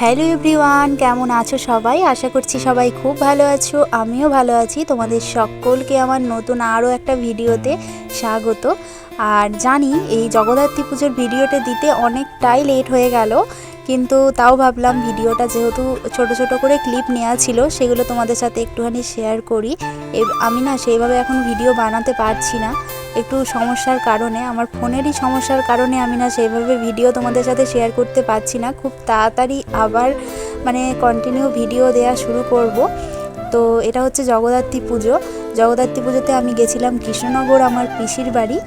Hello everyone, কেমন আছো সবাই? আশা করছি সবাই খুব ভালো আছো, আমিও ভালো আছি। তোমাদের সকলকে আমার নতুন আরও একটা ভিডিওতে স্বাগত। আর জানি এই জগদ্ধাত্রী পুজোর ভিডিওটা দিতে অনেকটাই লেট হয়ে গেল, কিন্তু তাও ভাবলাম ভিডিওটা যেহেতু ছোট ছোট করে ক্লিপ নেওয়া ছিল, সেগুলো তোমাদের সাথে একটুখানি শেয়ার করি। আমি না সেইভাবে এখন ভিডিও বানাতে পারছি না। একটু সমস্যার কারণে, আমার ফোনেরই সমস্যার কারণে আমি না সেইভাবে ভিডিও তোমাদের সাথে শেয়ার করতে পারছি না। খুব তাড়াতাড়ি আবার মানে কন্টিনিউ ভিডিও দেওয়া শুরু করব। তো এটা হচ্ছে জগদ্ধাত্রী পুজো। জগদ্ধাত্রী পুজোতে আমি গেছিলাম কৃষ্ণনগর, আমার পিসির বাড়ি।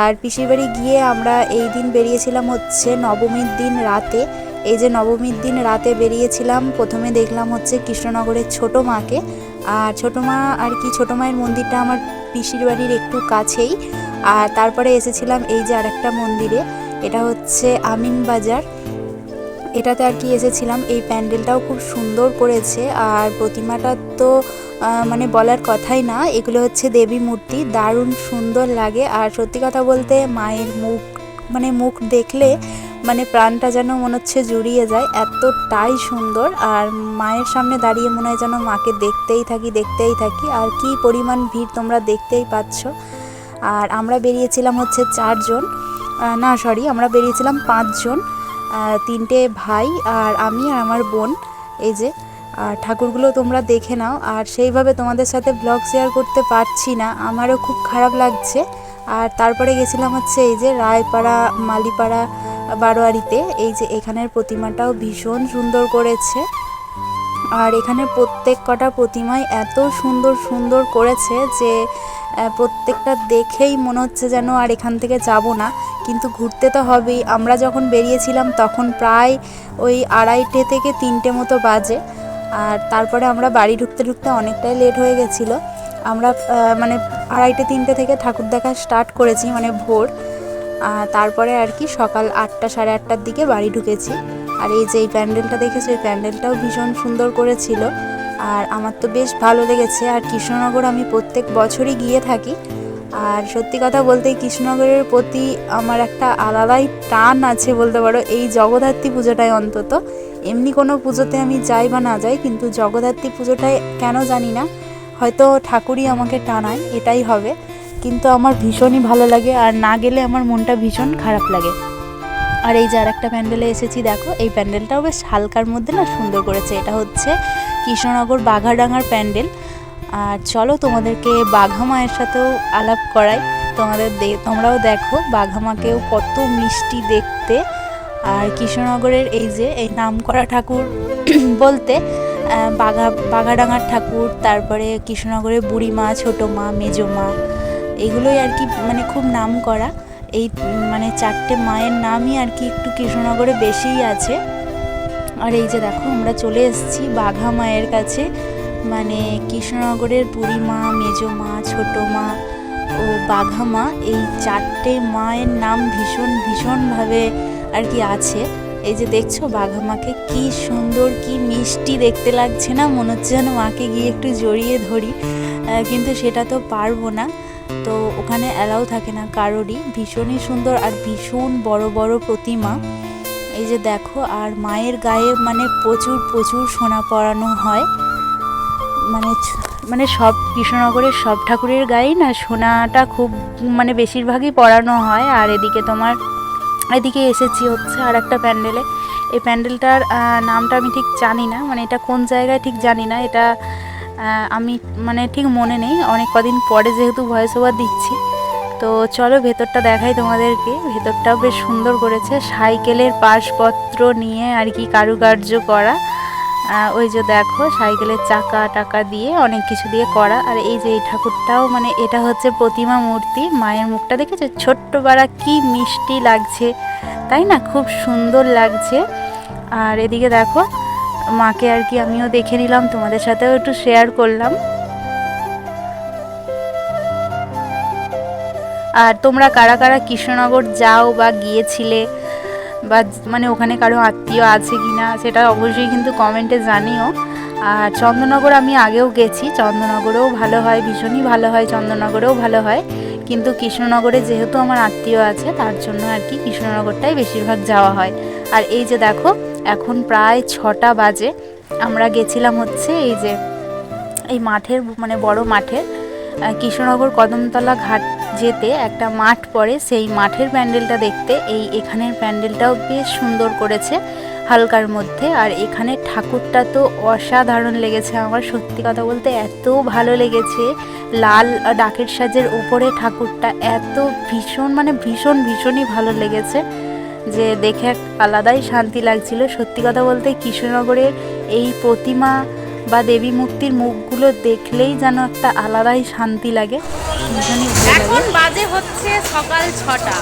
আর পিসির বাড়ি গিয়ে আমরা এই দিন বেরিয়েছিলাম হচ্ছে নবমীর দিন রাতে। এই যে নবমীর দিন রাতে বেরিয়েছিলাম, প্রথমে দেখলাম হচ্ছে কৃষ্ণনগরের ছোটো মাকে। আর ছোটো মা আর কি, ছোটো মায়ের মন্দিরটা আমার পিসির বাড়ির একটু কাছেই। আর তারপরে এসেছিলাম এই যে আরেকটা মন্দিরে, এটা হচ্ছে আমিন বাজার। এটাতে আর কি এসেছিলাম, এই প্যান্ডেলটাও খুব সুন্দর করেছে। আর প্রতিমাটা তো মানে বলার কথাই না, এগুলো হচ্ছে দেবী মূর্তি, দারুণ সুন্দর লাগে। আর সত্যি কথা বলতে মায়ের মুখ মানে মুখ দেখলে মানে প্রাণটা যেন মনে হচ্ছে জুড়িয়ে যায়, এতটাই সুন্দর। আর মায়ের সামনে দাঁড়িয়ে মনে হয় যেন মাকে দেখতেই থাকি দেখতেই থাকি। আর কি পরিমাণ ভিড় তোমরা দেখতেই পাচ্ছ। আর আমরা বেরিয়েছিলাম হচ্ছে চারজন। না সরি আমরা বেরিয়েছিলাম পাঁচজন। তিনটে ভাই আর আমি আর আমার বোন। এই যে, আর ঠাকুরগুলো তোমরা দেখে নাও। আর সেইভাবে তোমাদের সাথে ব্লগ শেয়ার করতে পারছি না। আমারও খুব খারাপ লাগছে। আর তারপরে গেছিলাম হচ্ছে এই যে রায়পাড়া, মালিপাড়া বারোয়ারিতে, এই যে এখানের প্রতিমাটাও ভীষণ সুন্দর করেছে। আর এখানে প্রত্যেক কটা প্রতিমাই এত সুন্দর সুন্দর করেছে যে প্রত্যেকটা দেখেই মনে হচ্ছে যেন আর এখান থেকে যাব না। কিন্তু ঘুরতে তো হবেই। আমরা যখন বেরিয়েছিলাম তখন প্রায় ওই আড়াইটে থেকে তিনটে মতো বাজে। আর তারপরে আমরা বাড়ি ঢুকতে ঢুকতে অনেকটাই লেট হয়ে গেছিল। আমরা মানে আড়াইটে, তিনটে থেকে ঠাকুর দেখা স্টার্ট করেছি মানে ভোর। তারপরে আর কি সকাল আটটা সাড়ে আটটার দিকে বাড়ি ঢুকেছি। আর এই যে এই প্যান্ডেলটা দেখেছি, এই প্যান্ডেলটাও ভীষণ সুন্দর করেছিল। আর আমার তো বেশ ভালো লেগেছে। আর কৃষ্ণনগর আমি প্রত্যেক বছরই গিয়ে থাকি। আর সত্যি কথা বলতে কৃষ্ণনগরের প্রতি আমার একটা আলাদাই টান আছে বলতে পারো। এই জগদ্ধাত্রী পুজোটায় অন্তত। এমনি কোনো পুজোতে আমি যাই বা না যাই, কিন্তু জগদ্ধাত্রী পুজোটায় কেন জানি না। হয়তো ঠাকুরই আমাকে টানায়, এটাই হবে। কিন্তু আমার ভীষণই ভালো লাগে আর না গেলে আমার মনটা ভীষণ খারাপ লাগে। আর এই যে আর একটা প্যান্ডেলে এসেছি, দেখো, এই প্যান্ডেলটাও বেশ হালকার মধ্যে না সুন্দর করেছে। এটা হচ্ছে কৃষ্ণনগর বাঘাডাঙ্গার প্যান্ডেল। আর চলো তোমাদেরকে বাঘা মায়ের সাথেও আলাপ করাই। তোমাদের তোমরাও দেখো বাঘা মাকেও কত মিষ্টি দেখতে। আর কৃষ্ণনগরের এই যে, এই নাম করা ঠাকুর বলতে বাঘা, বাঘাডাঙ্গার ঠাকুর, তারপরে কৃষ্ণনগরের বুড়ি মা ছোটো মা, মেজো মা এগুলোই আর কি মানে খুব নাম করা এই মানে চারটে মায়ের নামই আর কি একটু কৃষ্ণনগরে বেশিই আছে। আর এই যে দেখো, আমরা চলে এসেছি বাঘা মায়ের কাছে। মানে কৃষ্ণনগরের বুড়ি মা, মেজো মা, ছোটো মা ও বাঘা মা, এই চারটে মায়ের নাম ভীষণ ভীষণভাবে আর কি আছে। এই যে দেখছ বাঘা মাকে, কি সুন্দর, কি মিষ্টি দেখতে লাগছে না? মনে হচ্ছে যেন মাকে গিয়ে একটু জড়িয়ে ধরি। কিন্তু সেটা তো পারব না। তো ওখানে অ্যালাউ থাকে না, কারোরই। ভীষণই সুন্দর আর ভীষণ বড় বড় প্রতিমা। এই যে দেখো, আর মায়ের গায়ে মানে প্রচুর প্রচুর সোনা পরানো হয়। মানে মানে সব কৃষ্ণনগরের সব ঠাকুরের গায়েই না সোনাটা খুব মানে বেশিরভাগই পরানো হয়। আর এদিকে তোমার, এদিকে এসেছি হচ্ছে আর একটা প্যান্ডেলে। এই প্যান্ডেলটার নামটা আমি ঠিক জানি না। মানে এটা কোন জায়গায় ঠিক জানি না। এটা আমি মানে ঠিক মনে নেই, অনেক কদিন পরে যেহেতু ভয়েস ওভার দিচ্ছি। তো চলো ভেতরটা দেখাই তোমাদেরকে। ভেতরটাও বেশ সুন্দর করেছে। সাইকেলের পাশপত্র নিয়ে আর কি কারুকার্য করা। ওই যে দেখো, সাইকেলের চাকা টাকা দিয়ে অনেক কিছু দিয়ে করা। আর এই যে এই ঠাকুরটাও মানে এটা হচ্ছে প্রতিমা মূর্তি। মায়ের মুখটা দেখেছ? ছোট্ট বাড়া কি মিষ্টি লাগছে, তাই না? খুব সুন্দর লাগছে। আর এদিকে দেখো মাকে আর কি আমিও দেখে নিলাম, তোমাদের সাথেও একটু শেয়ার করলাম। আর তোমরা কারা কারা কৃষ্ণনগর যাও বা গিয়েছিলে, বা মানে ওখানে কারও আত্মীয় আছে কি না সেটা অবশ্যই কিন্তু কমেন্টে জানিও। আর চন্দননগর আমি আগেও গেছি, চন্দননগরেও ভালো হয়, ভীষণই ভালো হয়, চন্দননগরেও ভালো হয়। কিন্তু কৃষ্ণনগরে যেহেতু আমার আত্মীয় আছে, তার জন্য আর কি কৃষ্ণনগরটাই বেশিরভাগ যাওয়া হয়। আর এই যে দেখো এখন প্রায় ছটা বাজে। আমরা গেছিলাম হচ্ছে এই যে, এই মাঠের মানে বড় মাঠের কৃষ্ণনগর কদমতলা ঘাট যেতে একটা মাঠ পড়ে। সেই মাঠের প্যান্ডেলটা দেখতে, এই এখানের প্যান্ডেলটাও বেশ সুন্দর করেছে হালকার মধ্যে। আর এখানে ঠাকুরটা তো অসাধারণ লেগেছে আমার, সত্যি কথা বলতে এত ভালো লেগেছে। লাল ডাকের সাজের উপরে ঠাকুরটা এত ভীষণ মানে ভীষণ, ভীষণই ভালো লেগেছে। যে দেখে এক আলাদাই শান্তি লাগছিল। সত্যি কথা বলতে কৃষ্ণনগরের এই প্রতিমা বা দেবী মূর্তির মুখগুলো দেখলেই যেন একটা আলাদাই শান্তি লাগে। এখন বাজে হচ্ছে সকাল ছটা।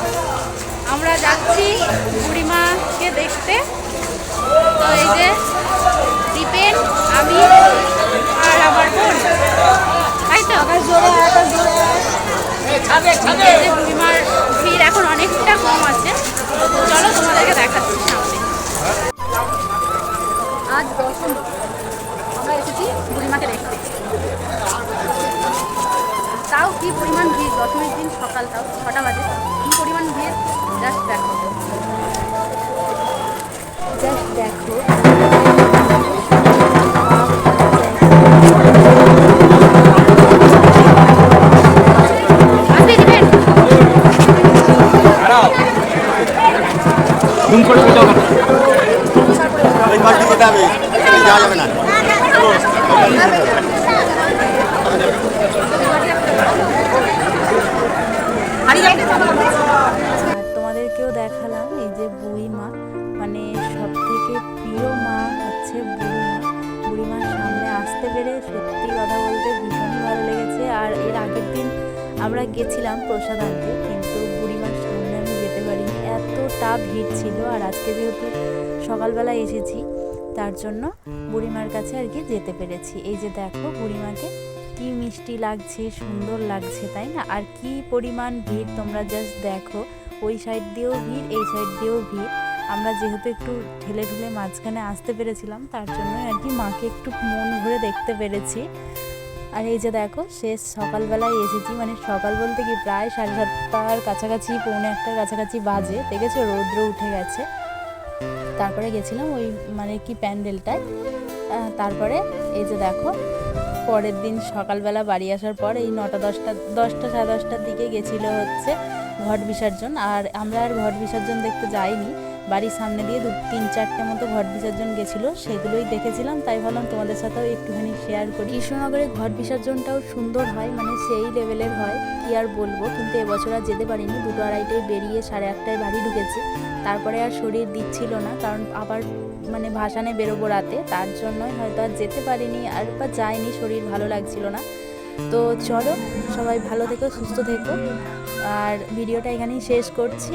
আমরা যাচ্ছি বুড়িমাকে দেখতে। তো এই যে দীপেন, আমি আর আমার বোন। তাই তো? বুড়িমার ভিড় এখন জাস্ট দেখো জাস্ট দেখো। যাওয়া যাবে না গেছিলাম প্রসাদ আনতে কিন্তু বুড়ি মার সামনে আমি যেতে পারিনি। এতটা ভিড় ছিল, আর আজকে যেহেতু সকালবেলা এসেছি, তার জন্য বুড়িমার কাছে আর কি যেতে পেরেছি। এই যে দেখো বুড়িমাকে, কি মিষ্টি লাগছে, সুন্দর লাগছে, তাই না? আর কি পরিমাণ ভিড়, তোমরা জাস্ট দেখো। ওই সাইড দিয়েও ভিড়, এই সাইড দিয়েও ভিড়। আমরা যেহেতু একটু ঠেলে ঠেলে মাঝখানে আসতে পেরেছিলাম, তার জন্য আর কি মাকে একটু মন ভরে দেখতে পেরেছি। আর এই যে দেখো শেষ সকালবেলায় এসেছি মানে সকাল বলতে কি প্রায় সাড়ে সাতটার কাছাকাছি, পৌনে একটার কাছাকাছি বাজে। দেখেছ, রৌদ্র উঠে গেছে। তারপরে গেছিলাম ওই মানে কি প্যান্ডেলটায়। তারপরে এই যে দেখো, পরের দিন সকালবেলা বাড়ি আসার পর এই নটা দশটা দশটা সাড়ে দশটার দিকে গেছিল হচ্ছে ঘট বিসর্জন। আর আমরা আর ঘট বিসর্জন দেখতে যাইনি। বাড়ির সামনে দিয়ে দু তিন চারটে মতো ঘট বিসর্জন গেছিল, সেগুলোই দেখেছিলাম, তাই ভাবলাম তোমাদের সাথেও একটুখানি শেয়ার করি। কৃষ্ণনগরে ঘট বিসর্জনটাও সুন্দর হয় মানে সেই লেভেলের হয়, কি আর বলব, কিন্তু এবছর আর যেতে পারিনি, দুটো আড়াইটায় বেরিয়ে সাড়ে আটটায় বাড়ি ঢুকেছি। তারপরে আর শরীর দিচ্ছিল না, কারণ আবার মানে ভাসানে বেরোবো রাতে, তার জন্যই হয়তো আর যেতে পারিনি, আর বা যায়নি শরীর ভালো লাগছিল না। তো চলো, সবাই ভালো থেকো, সুস্থ থেকো, আর ভিডিওটা এখানেই শেষ করছি।